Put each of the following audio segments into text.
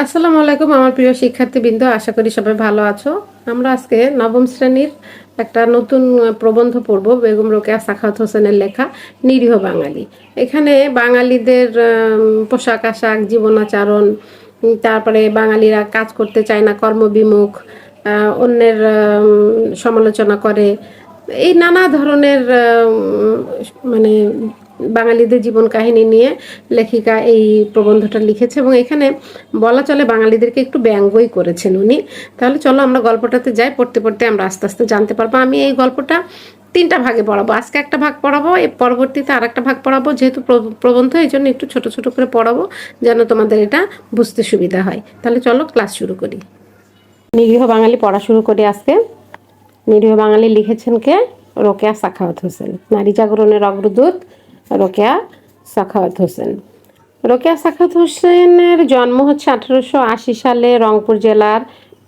আসসালামু আলাইকুম, আমার প্রিয় শিক্ষার্থীবৃন্দ, আশা করি সবাই ভালো আছো। আমরা আজকে নবম শ্রেণির একটা নতুন প্রবন্ধ পড়ব, বেগম রোকেয়া সাখাওয়াত হোসেনের লেখা নিরীহ বাঙালি। এখানে বাঙালিদের পোশাক আশাক, জীবনাচারণ তারপরে বাঙালিরা কাজ করতে চায় না, কর্মবিমুখ অন্যের সমালোচনা করে। এই নানা ধরনের মানে বাঙালিদের জীবন কাহিনী নিয়ে লেখিকা এই প্রবন্ধটা লিখেছে এবং এখানে বলা চলে বাঙালিদেরকে একটু ব্যঙ্গই করেছেন উনি। তাহলে চলো আমরা গল্পটাতে যাই, পড়তে পড়তে আমরা আস্তে আস্তে জানতে পারব। আমি এই গল্পটা তিনটা ভাগে পড়াবো। আজকে একটা ভাগ পড়াবো, এর পরবর্তীতে আর একটা ভাগ পড়াবো, যেহেতু প্র- প্রবন্ধ, এই জন্য একটু ছোট ছোট করে পড়াবো যেন তোমাদের এটা বুঝতে সুবিধা হয়। তাহলে চলো ক্লাস শুরু করি। নিরীহ বাঙালি পড়া শুরু করি আজকে। নিরীহ বাঙালি লিখেছেন কে? রোকেয়া সাখাওয়াত হোসেন। নারী জাগরণের অগ্রদূত রোকেয়া সাখাওয়াত হোসেন। রোকেয়া সাখাওয়াত হোসেনের জন্ম হচ্ছে আঠারোশো আশি সালে রংপুর জেলার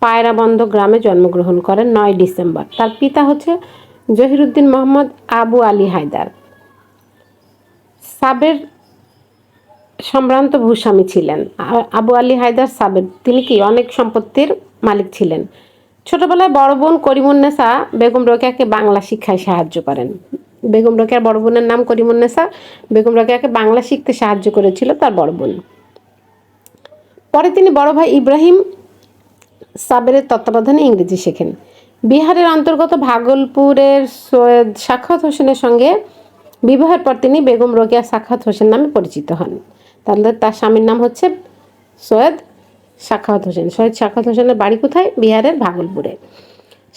পায়রাবন্দ গ্রামে জন্মগ্রহণ করেন, নয় ডিসেম্বর। তার পিতা হচ্ছে জহিরুদ্দিন মোহাম্মদ আবু আলী হায়দার। সাবের সম্ভ্রান্ত ভূস্বামী ছিলেন। আবু আলী হায়দার সাবের, তিনি কি অনেক সম্পত্তির মালিক ছিলেন? ছোটবেলায় বড় বোন করিমুন্নেসা বেগম রোকেয়াকে বাংলা শিক্ষায় সাহায্য করেন। বেগম রোকেয়ার বড় বোনের নাম করিমুন্নেসা বেগম রোকেয়াকে বাংলা শিখতে সাহায্য করেছিল তার বড় বোন। পরে তিনি বড় ভাই ইব্রাহিম সাবেরের তত্ত্বাবধানে ইংরেজি শেখেন। বিহারের অন্তর্গত ভাগলপুরের সৈয়দ সাক্ষাৎ হোসেনের সঙ্গে বিবাহের পর তিনি বেগম রোকেয়া সাক্ষাৎ হোসেন নামে পরিচিত হন। তাহলে তার স্বামীর নাম হচ্ছে সৈয়দ সাক্ষাৎ হোসেন। সৈয়দ সাক্ষাৎ হোসেনের বাড়ি কোথায়? বিহারের ভাগলপুরে।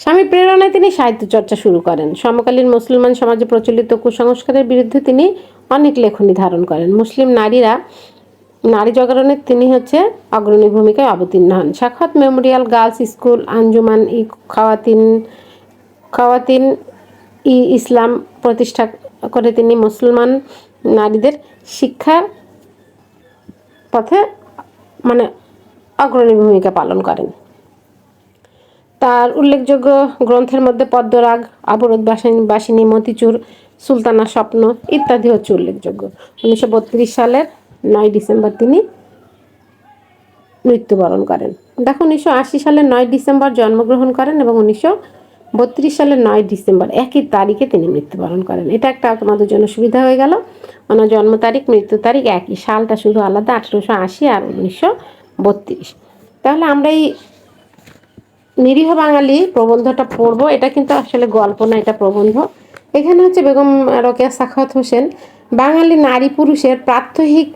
স্বামী প্রেরণায় তিনি সাহিত্য চর্চা শুরু করেন। সমকালীন মুসলমান সমাজে প্রচলিত কুসংস্কারের বিরুদ্ধে তিনি অনেক লেখনী ধারণ করেন। মুসলিম নারীরা নারী জাগরণে তিনি হচ্ছে অগ্রণী ভূমিকায় অবতীর্ণ হন। Sakhawat memorial, girls school, Anjuman e Khawateen Khawateen e Islam প্রতিষ্ঠা করে তিনি মুসলমান নারীদের শিক্ষা পথে মানে অগ্রণী ভূমিকা পালন করেন। তার উল্লেখযোগ্য গ্রন্থের মধ্যে পদ্মরাগ অবরোধ বাসিনী বাসিনী, মতিচুর, সুলতানা স্বপ্ন ইত্যাদি হচ্ছে উল্লেখযোগ্য। উনিশশো বত্রিশ সালের নয় ডিসেম্বর তিনি মৃত্যুবরণ করেন। দেখো উনিশশো আশি সালের নয় ডিসেম্বর জন্মগ্রহণ করেন এবং উনিশশো বত্রিশ সালের নয় ডিসেম্বর একই তারিখে তিনি মৃত্যুবরণ করেন। এটা একটা তোমাদের জন্য সুবিধা হয়ে গেল। ওনার জন্ম তারিখ, মৃত্যু তারিখ একই। সালটা শুধু আলাদা, আঠেরোশো আশি আর উনিশশো বত্রিশ। তাহলে আমরা এই নিরীহ বাঙালি প্রবন্ধটা পড়ব, এটা কিন্তু আসলে গল্প না, এটা প্রবন্ধ। এখানে হচ্ছে বেগম রোকেয়া সাখাওয়াত হোসেন, বাঙালি নারী পুরুষের প্রাত্যহিক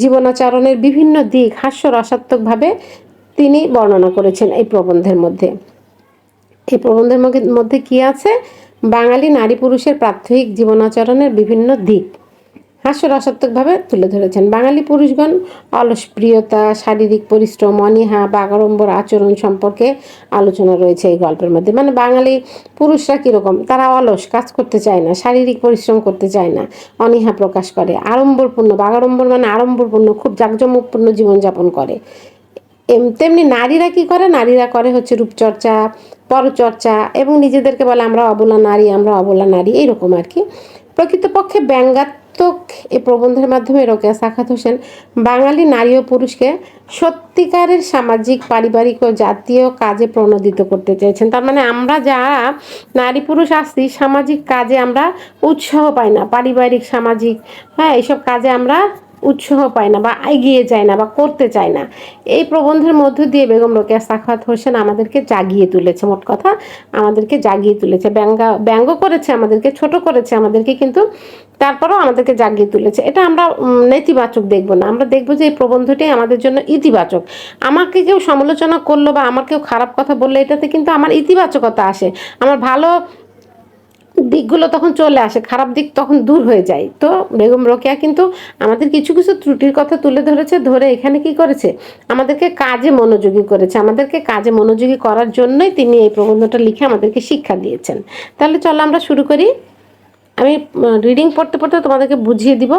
জীবনাচরণের বিভিন্ন দিক হাস্যরসাত্মকভাবে তিনি বর্ণনা করেছেন এই প্রবন্ধের মধ্যে। এই প্রবন্ধের মধ্যে কি আছে? বাঙালি নারী পুরুষের প্রাত্যহিক জীবনাচরণের বিভিন্ন দিক। হাস্যরসাত্মকভাবে তুলে ধরেছেন। বাঙালি পুরুষগণ অলসপ্রিয়তা, শারীরিক পরিশ্রম, অনীহা বাগাড়ম্বর আচরণ সম্পর্কে আলোচনা রয়েছে এই গল্পের মধ্যে। মানে বাঙালি পুরুষরা কীরকম? তারা অলস, কাজ করতে চায় না, শারীরিক পরিশ্রম করতে চায় না, অনীহা প্রকাশ করে। আড়ম্বরপূর্ণ বাগাড়ম্বর মানে আড়ম্বরপূর্ণ, খুব জাঁকজমকপূর্ণ জীবনযাপন করে। এম- তেমনি নারীরা কি করে? নারীরা করে হচ্ছে রূপচর্চা, পরচর্চা এবং নিজেদেরকে বলে আমরা অবলা নারী, আমরা অবলা নারী, এইরকম আর কি। প্রকৃতপক্ষে ব্যঙ্গাত্মক এই প্রবন্ধের মাধ্যমে রোকেয়া সাখাত হোসেন বাঙালি নারী ও পুরুষকে সত্যিকারের সামাজিক, পারিবারিক ও জাতীয় কাজে প্রণোদিত করতে চেয়েছেন। তার মানে আমরা যারা নারী পুরুষ আসছি সামাজিক কাজে আমরা উৎসাহ পাই না। পারিবারিক, সামাজিক হ্যাঁ এইসব কাজে আমরা উৎসাহ পায় না বা এগিয়ে যায় না বা করতে চায় না। এই প্রবন্ধের মধ্য দিয়ে বেগম রোকেয়া সাখাত হোসেন আমাদেরকে জাগিয়ে তুলেছে, মোট কথা আমাদেরকে জাগিয়ে তুলেছে। ব্যঙ্গা, ব্যঙ্গ করেছে আমাদেরকে, ছোট করেছে আমাদেরকে, কিন্তু তারপরেও আমাদেরকে জাগিয়ে তুলেছে। এটা আমরা নেতিবাচক দেখব না। আমরা দেখব যে এই প্রবন্ধটাই আমাদের জন্য ইতিবাচক। আমাকে কেউ সমালোচনা করল বা আমার কেউ খারাপ কথা বলল, এটাতে কিন্তু আমার ইতিবাচকতা আসে। আমার ভালো দিকগুলো তখন চলে আসে, খারাপ দিক তখন দূর হয়ে যায়। তো বেগম রোকেয়া কিন্তু আমাদের কিছু কিছু ত্রুটির কথা তুলে ধরেছে, ধরে এখানে কি করেছে? আমাদেরকে কাজে মনোযোগী করেছে। আমাদেরকে কাজে মনোযোগী করার জন্যই তিনি এই প্রবন্ধটা লিখে আমাদেরকে শিক্ষা দিয়েছেন। তাহলে চলো আমরা শুরু করি। আমি রিডিং পড়তে পড়তে তোমাদেরকে বুঝিয়ে দিব,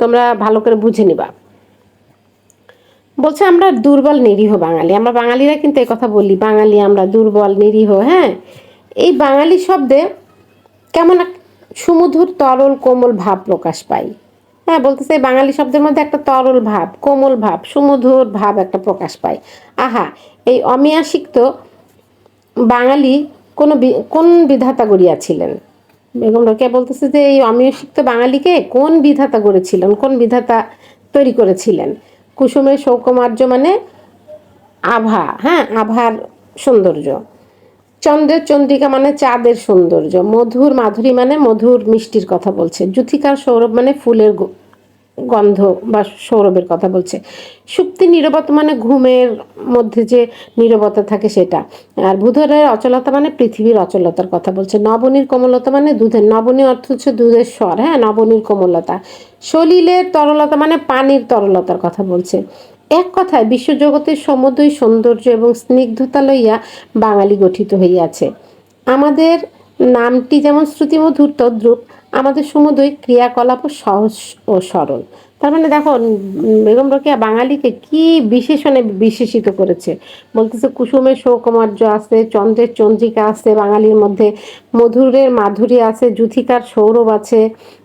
তোমরা ভালো করে বুঝে নিবা। বলছে, আমরা দুর্বল, নিরীহ বাঙালি। আমরা বাঙালিরা কিন্তু এই কথা বলি, বাঙালি, আমরা দুর্বল, নিরীহ। হ্যাঁ? এই বাঙালি শব্দে কেমন এক সুমধুর, তরল, কোমল ভাব প্রকাশ পাই হ্যাঁ বলতেছে বাঙালি শব্দের মধ্যে একটা তরল ভাব, কোমল ভাব, সুমধুর ভাব একটা প্রকাশ পায়। আহা, এই অমিয়া সিক্ত বাঙালি কোন কোন বিধাতা গড়িয়াছিলেন? বেগম রোকেয়া বলতেছে যে, এই অমীয় সিক্ত বাঙালিকে কোন বিধাতা গড়েছিলেন কোন বিধাতা তৈরি করেছিলেন? কুসুমের সৌকুমার্য মানে আভা হ্যাঁ আভার সৌন্দর্য। চন্দ্রের চন্দ্রিকা মানে চাঁদের সৌন্দর্য। মধুর মাধুরী মানে মধুর মিষ্টির কথা বলছে। যুথিকার সৌরভ মানে ফুলের গন্ধ বা সৌরভের কথা বলছে। সুপ্তি নীরবতা মানে ঘুমের মধ্যে যে নীরবতা থাকে সেটা। আর বুধরের অচলতা মানে পৃথিবীর অচলতার কথা বলছে। নবনীর কোমলতা মানে দুধের। নবনী অর্থ হচ্ছে দুধের স্বর হ্যাঁ? নবনীর কোমলতা। সলিলের তরলতা মানে পানির তরলতার কথা বলছে। এক কথায় বিশ্বজগতের সমুদয় সৌন্দর্য এবং স্নিগ্ধতা লইয়া বাঙালি গঠিত হইয়াছে। আমাদের নামটি যেমন শ্রুতিমধুর তদ্রুপ, আমাদের সমুদয় ক্রিয়াকলাপও সহজ ও সরল। তার মানে দেখো বেগম রোকেয়া বাঙালিকে কি বিশেষণে বিশেষিত করেছে? বলতেছে কুসুমের সৌকুমার্য আছে, চন্দ্রের চন্দ্রিকা আছে, বাঙালির মধ্যে মধুরের মাধুরী আছে জুথিকার সৌরভ আছে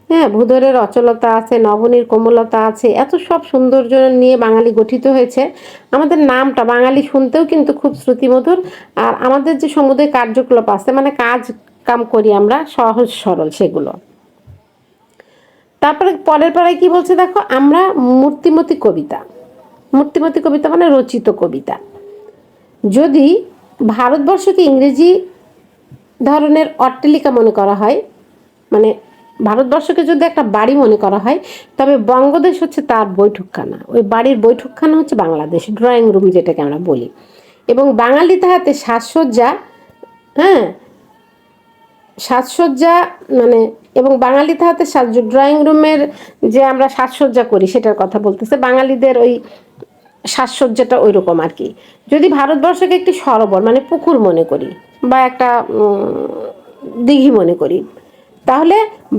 হ্যাঁ ভূধরের অচলতা আছে, নবনীর কোমলতা আছে, এত সব সৌন্দর্য নিয়ে বাঙালি গঠিত হয়েছে। আমাদের নামটা বাঙালি শুনতেও কিন্তু খুব শ্রুতিমধুর, আর আমাদের যে সমুদয় কার্যকলাপ আছে মানে কাজ কাম করি আমরা সহজ সরল সেগুলো। তারপরে পরের পরে কি বলছে দেখো? আমরা মূর্তিমতি কবিতা। মূর্তিমতি কবিতা মানে রচিত কবিতা। যদি ভারতবর্ষকে ইংরেজি ধরনের অট্টালিকা মনে করা হয় মানে ভারতবর্ষকে যদি একটা বাড়ি মনে করা হয়, তবে বঙ্গদেশ হচ্ছে তার বৈঠকখানা। ওই বাড়ির বৈঠকখানা হচ্ছে বাংলাদেশ, ড্রয়িং রুম যেটাকে আমরা বলি। এবং বাঙালি তাহাতে সাজসজ্জা হ্যাঁ সাজসজ্জা মানে এবং বাঙালি তাহাতে সাজ ড্রয়িং রুমের যে আমরা সাজসজ্জা করি, সেটার কথা বলতেছে, বাঙালিদের ওই সাজসজ্জাটা ওই রকম আর কি। যদি ভারতবর্ষকে একটি সরোবর মানে পুকুর মনে করি, বা একটা দিঘি মনে করি, তাহলে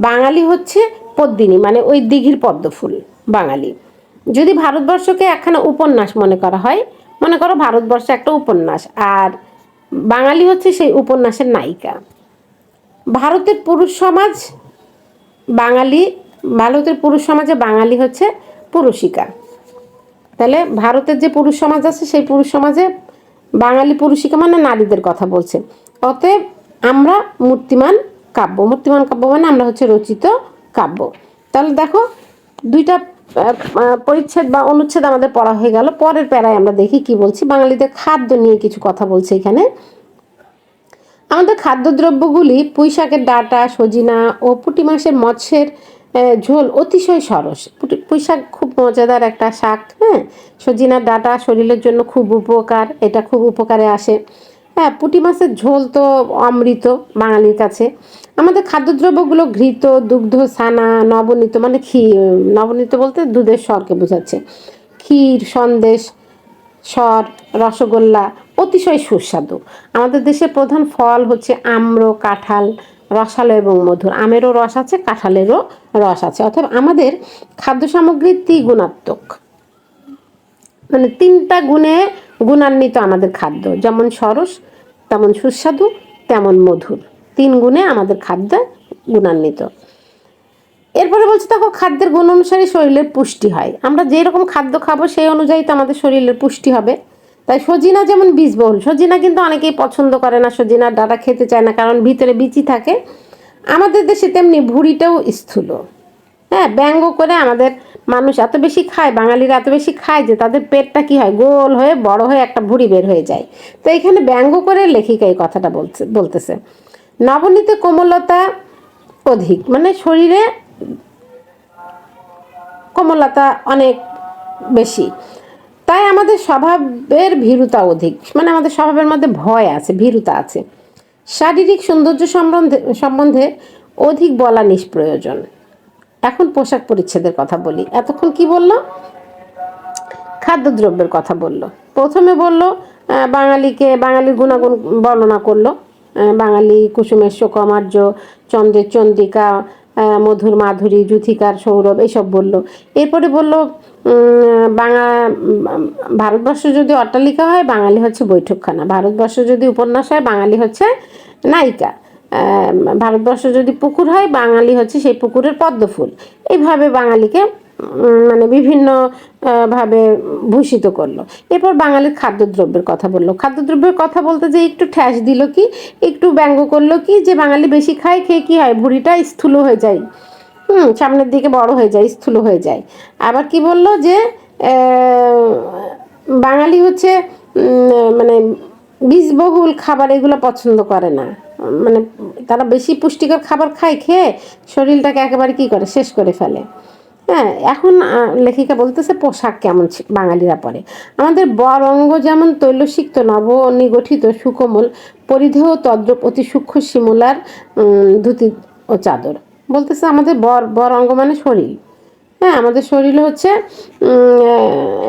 বাঙালি হচ্ছে পদ্মিনী মানে ওই দিঘির পদ্ম ফুল বাঙালি। যদি ভারতবর্ষকে একখানা উপন্যাস মনে করা হয়, মনে করো ভারতবর্ষ একটা উপন্যাস, আর বাঙালি হচ্ছে সেই উপন্যাসের নায়িকা। ভারতের পুরুষ সমাজ, বাঙালি, ভারতের পুরুষ সমাজে বাঙালি হচ্ছে পুরুষিকা। তাহলে ভারতের যে পুরুষ সমাজ আছে, সেই পুরুষ সমাজে বাঙালি পুরুষিকা মানে নারীদের কথা বলছে। অতএব আমরা মূর্তিমান কাব্য। মূর্তিমান কাব্য মানে আমরা হচ্ছে রচিত কাব্য। তাহলে দেখো, দুইটা পরিচ্ছেদ বা অনুচ্ছেদ আমাদের পড়া হয়ে গেল। পরের প্যারায় আমরা দেখি কি বলছি। বাঙালিদের খাদ্য নিয়ে কিছু কথা বলছে এখানে। আমাদের খাদ্যদ্রব্যগুলি পুঁই শাকের ডাঁটা, সজিনা ও পুঁটি মাছের মৎস্যের ঝোল অতিশয় সরস। পুঁই শাক খুব মজাদার একটা শাক হ্যাঁ? সজিনার ডাঁটা শরীরের জন্য খুব উপকার, এটা খুব উপকারে আসে। হ্যাঁ পুঁটি মাছের ঝোল তো অমৃত বাঙালির কাছে। আমাদের খাদ্যদ্রব্যগুলো ঘৃত, দুগ্ধ, ছানা, নবনীত মানে ক্ষী, নবনীত বলতে দুধের স্বরকে বোঝাচ্ছে। ক্ষীর, সন্দেশ সর রসগোল্লা অতিশয় সুস্বাদু। আমাদের দেশের প্রধান ফল হচ্ছে আম্র, কাঁঠাল, রসালো এবং মধুর। আমেরও রস আছে, কাঁঠালেরও রস আছে। অর্থাৎ আমাদের খাদ্য সামগ্রী ত্রিগুণাত্মক। মানে তিনটা গুণে গুণান্বিত আমাদের খাদ্য। যেমন সরস, তেমন সুস্বাদু, তেমন মধুর। তিন গুণে আমাদের খাদ্য গুণান্বিত। এরপরে বলছে, দেখো, খাদ্যের গুণ অনুসারে শরীরের পুষ্টি হয়। আমরা যেই রকম খাদ্য খাব, সেই অনুযায়ী তো আমাদের শরীরের পুষ্টি হবে। তাই সজিনা যেমন বীজবহুল, সজিনা কিন্তু অনেকেই পছন্দ করে না, সজিনার ডাটা খেতে চায় না, কারণ ভিতরে বিচি থাকে। আমাদের দেশে তেমনি ভুঁড়িটাও স্থূল। হ্যাঁ ব্যঙ্গ করে আমাদের মানুষ এত বেশি খায়, বাঙালিরা এত বেশি খায় যে তাদের পেটটা কি হয়, গোল হয়ে, বড় হয়ে একটা ভুঁড়ি বের হয়ে যায়। তো এখানে ব্যঙ্গ করে লেখিকা এই কথাটা বলছে, বলতেছে। নবনীতে কোমলতা অধিক মানে শরীরে কোমলতা অনেক বেশি। তাই আমাদের স্বভাবের ভীরুতা অধিক। মানে আমাদের স্বভাবের মধ্যে ভয় আছে, ভীরুতা আছে। শারীরিক সৌন্দর্য সম্বন্ধে সম্বন্ধে অধিক বলা নিষ্প্রয়োজন। এখন পোশাক পরিচ্ছেদের কথা বলি। এতক্ষণ কি বলল? খাদ্যদ্রব্যের কথা বলল। প্রথমে বলল বাঙালিকে, বাঙালির গুণাগুণ বর্ণনা করল। বাঙালি কুসুমের শোকমার্য চন্দ্রের চন্দ্রিকা মধুর মাধুরী যুথিকার সৌরভ এইসব বলল। এরপরে বলল বাংলা ভারতবর্ষ যদি অট্টালিকা হয়, বাঙালি হচ্ছে বৈঠকখানা। ভারতবর্ষ যদি উপন্যাস হয়, বাঙালি হচ্ছে নায়িকা। ভারতবর্ষ যদি পুকুর হয়, বাঙালি হচ্ছে সেই পুকুরের পদ্মফুল। এইভাবে বাঙালিকে মানে বিভিন্ন ভাবে ভূষিত করল। এরপর বাঙালির খাদ্যদ্রব্যের কথা বলল। খাদ্যদ্রব্যের কথা বলতে যে একটু ঠ্যাস দিল কি, একটু ব্যঙ্গ করল কি, যে বাঙালি বেশি খায়, খেয়ে কি হয়, ভুঁড়িটা স্থূল হয়ে যায়। হুম, সামনের দিকে বড় হয়ে যায়, স্থূল হয়ে যায়। আবার কি বলল যে বাঙালি হচ্ছে মানে বীজবহুল খাবার এগুলো পছন্দ করে না। মানে তারা বেশি পুষ্টিকর খাবার খায়, খেয়ে শরীরটাকে একেবারে কি করে, শেষ করে ফেলে। হ্যাঁ এখন লেখিকা বলতেছে পোশাক কেমন বাঙালিরা পরে। আমাদের বর অঙ্গ যেমন তৈলসিক্ত নব নিগঠিত সুকোমল, পরিধেয় তদ্রুপ অতি সূক্ষ্ম শিমুলার ধুতি ও চাদর। বলতেছে আমাদের বর বর অঙ্গ মানে শরীর। হ্যাঁ আমাদের শরীর হচ্ছে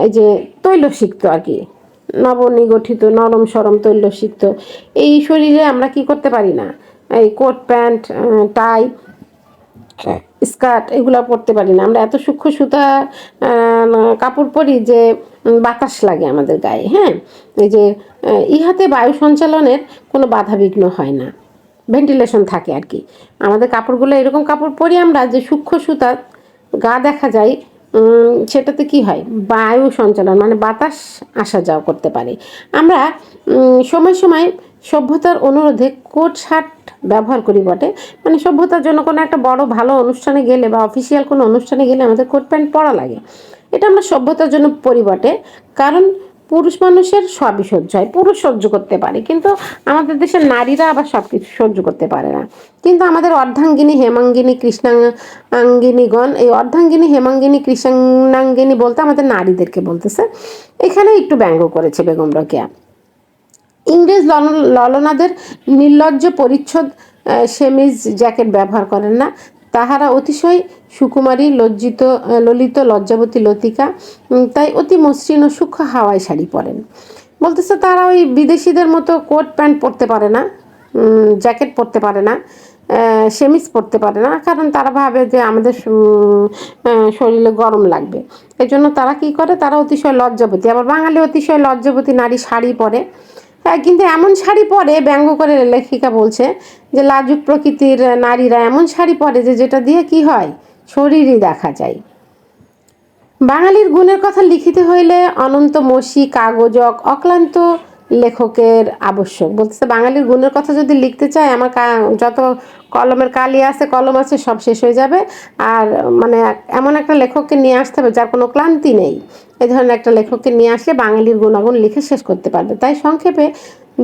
এই যে তৈলসিক্ত আর কি। নবনিগঠিত নরম সরম তৈলসিক্ত। এই শরীরে আমরা কি করতে পারি না? এই কোট প্যান্ট টাই স্কার্ট এগুলো পরতে পারি না। আমরা এত সূক্ষ্ম সুতা কাপড় পরি যে বাতাস লাগে আমাদের গায়ে হ্যাঁ? এই যে ইহাতে বায়ু সঞ্চালনের কোনো বাধা বিঘ্ন হয় না। ভেন্টিলেশন থাকে আর কি। আমাদের কাপড়গুলো এরকম কাপড় পরি আমরা যে সূক্ষ্ম সুতা গা দেখা যায় সেটাতে কি হয়? বায়ু সঞ্চালন মানে বাতাস আসা যাওয়া করতে পারে। আমরা সময় সময় সভ্যতার অনুরোধে কোট, শার্ট ব্যবহার করি বটে। মানে সভ্যতার জন্য কোনো একটা বড় ভালো অনুষ্ঠানে গেলে বা অফিসিয়াল কোনো অনুষ্ঠানে গেলে আমাদের কোট প্যান্ট পরা লাগে। এটা আমরা সভ্যতার জন্য পরি বটে, কারণ পুরুষ মানুষের সবই সহ্য হয়, পুরুষ সহ্য করতে পারে, কিন্তু আমাদের দেশের নারীরা আবার সব কিছু সহ্য করতে পারে না। কিন্তু আমাদের অর্ধাঙ্গিনী, হেমাঙ্গিনী, কৃষ্ণাঙ্গিনীগণ, এই অর্ধাঙ্গিনী, হেমাঙ্গিনী, কৃষ্ণাঙ্গিনী বলতে আমাদের নারীদেরকে বলতেছে। এখানে একটু ব্যঙ্গ করেছে বেগম রোকেয়া। ইংরেজ লল- ললনাদের নির্লজ্জ পরিচ্ছদ সেমিজ জ্যাকেট ব্যবহার করেন না। তাহারা অতিশয় সুকুমারী, লজ্জিত ললিত, লজ্জাবতী লতিকা তাই অতি মসৃণ ও সূক্ষ্ম হাওয়াই শাড়ি পরেন। বলতেছে, তারা ওই বিদেশিদের মতো কোট প্যান্ট পরতে পারে না জ্যাকেট পরতে পারে না সেমিজ পরতে পারে না, কারণ তারা ভাবে যে আমাদের শরীরে গরম লাগবে। এই জন্য তারা কি করে? তারা অতিশয় লজ্জাবতী। আবার বাঙালি অতিশয় লজ্জাবতী নারী শাড়ি পরে। হ্যাঁ কিন্তু এমন শাড়ি পরে, ব্যঙ্গ করে লেখিকা বলছে যে, লাজুক প্রকৃতির নারীরা এমন শাড়ি পরে যে, যেটা দিয়ে কি হয়? শরীরই দেখা যায়। বাঙালির গুণের কথা লিখিতে হইলে অনন্ত মসি কাগজক অক্লান্ত লেখকের আবশ্যক। বলতেছে বাঙালির গুণের কথা যদি লিখতে চাই আমার যত কলমের কালি আছে, কলম আছে, সব শেষ হয়ে যাবে। আর মানে এমন একটা লেখককে নিয়ে আসতে হবে যার কোনো ক্লান্তি নেই। এই ধরনের একটা লেখককে নিয়ে আসলে বাঙালির গুণাগুণ লিখে শেষ করতে পারবে। তাই সংক্ষেপে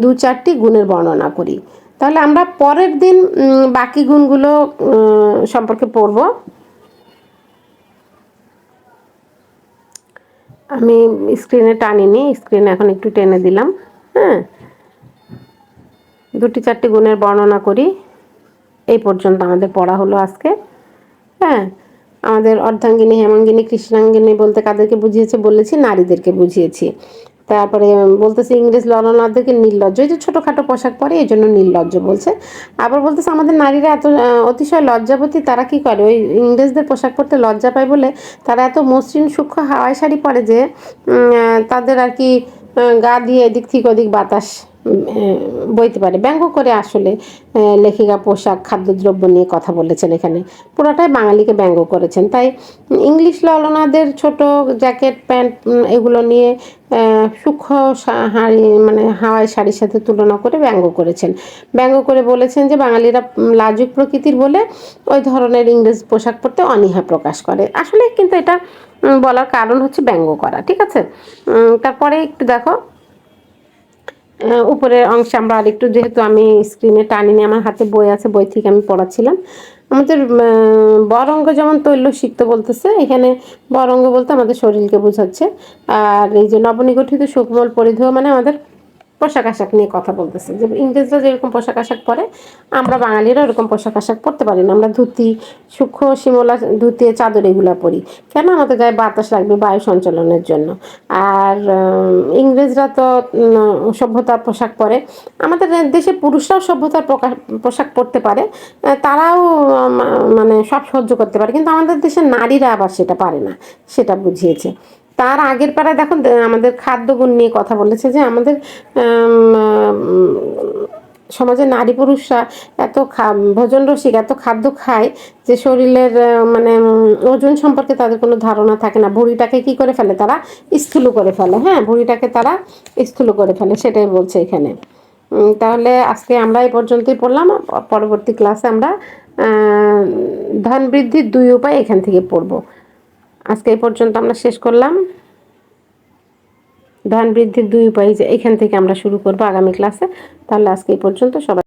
দু চারটি গুণের বর্ণনা করি। তাহলে আমরা পরের দিন বাকি গুণগুলো সম্পর্কে পড়ব। আমি স্ক্রিনে টানিনি, স্ক্রিনে এখন একটু টেনে দিলাম হ্যাঁ? দুটি চারটি গুণের বর্ণনা করি। এই পর্যন্ত আমাদের পড়া হলো আজকে হ্যাঁ? আমাদের অর্ধাঙ্গিনী, হেমাঙ্গিনী, কৃষ্ণাঙ্গিনী বলতে কাদেরকে বুঝিয়েছে? বলেছি, নারীদেরকে বুঝিয়েছি। তারপরে বলতেছে ইংরেজ ললনাদেরকে নির্লজ্জ। এই যে ছোটোখাটো পোশাক পরে এই জন্য নির্লজ্জ বলছে। আবার বলতেছে আমাদের নারীরা এত অতিশয় লজ্জাবতী, তারা কি করে? ওই ইংরেজদের পোশাক পরতে লজ্জা পায় বলে তারা এত মসৃণ, সূক্ষ্ম হাওয়াই শাড়ি পরে যে তাদের আর কি গা দিয়ে এদিক থেকে ওদিক বাতাস। বইতে পারে। ব্যঙ্গ করে আসলে লেখিকা পোশাক, খাদ্যদ্রব্য নিয়ে কথা বলেছেন এখানে। পুরোটাই বাঙালিকে ব্যঙ্গ করেছেন। তাই ইংলিশ ললনাদের ছোট জ্যাকেট, প্যান্ট এগুলো নিয়ে সূক্ষ্ম হাড়ি মানে হাওয়াই শাড়ির সাথে তুলনা করে ব্যঙ্গ করেছেন। ব্যঙ্গ করে বলেছেন যে বাঙালিরা লাজুক প্রকৃতির বলে ওই ধরনের ইংরেজ পোশাক পরতে অনীহা প্রকাশ করে। আসলে কিন্তু এটা বলার কারণ হচ্ছে ব্যঙ্গ করা। ঠিক আছে? তারপরে একটু দেখো। উপরের অংশে আমরা আরেকটু যেহেতু আমি স্ক্রিনে টানিনি, আমার হাতে বই আছে, বই থেকে আমি পড়াচ্ছিলাম। আমাদের বরঙ্গ যেমন তৈল শিখতে বলতেছে, এখানে বরঙ্গ বলতে আমাদের শরীরকে বোঝাচ্ছে। আর এই যে নবনিগঠিত সুকমল পরিধেয় মানে আমাদের পোশাক আশাক নিয়ে কথা বলতেছে। যে ইংরেজরা যেরকম পোশাক আশাক পরে, আমরা বাঙালিরা ওরকম পোশাক আশাক পরতে পারি না। আমরা ধুতি, সূক্ষ্ম শিমলা ধুতি, চাদর এগুলো পরি। কেন আমাদের গায়ে বাতাস লাগবে বায়ু সঞ্চালনের জন্য? আর ইংরেজরা তো সভ্যতার পোশাক পরে। আমাদের দেশে পুরুষরাও সভ্যতার পোশাক পরতে পারে। তারাও মানে সব সহ্য করতে পারে। কিন্তু আমাদের দেশের নারীরা আবার সেটা পারে না। সেটা বুঝিয়েছে। তার আগের পাড়ায় দেখো আমাদের খাদ্যগুণ নিয়ে কথা বলেছে যে আমাদের সমাজে নারী পুরুষরা এত ভোজন রসিক, এত খাদ্য খায় যে শরীরের মানে ওজন সম্পর্কে তাদের কোনো ধারণা থাকে না। ভুঁড়িটাকে কি করে ফেলে তারা? স্থূল করে ফেলে। হ্যাঁ ভুঁড়িটাকে তারা স্থূল করে ফেলে, সেটাই বলছে এখানে। তাহলে আজকে আমরা এই পর্যন্তই পড়লাম। পরবর্তী ক্লাসে আমরা ধন বৃদ্ধির দুই উপায় এখান থেকে পড়ব। আজকে এই পর্যন্ত আমরা শেষ করলাম। ধান বৃদ্ধির দুই উপায় যে এখান থেকে আমরা শুরু করব আগামী ক্লাসে তাহলে আজকে এই পর্যন্ত সবাই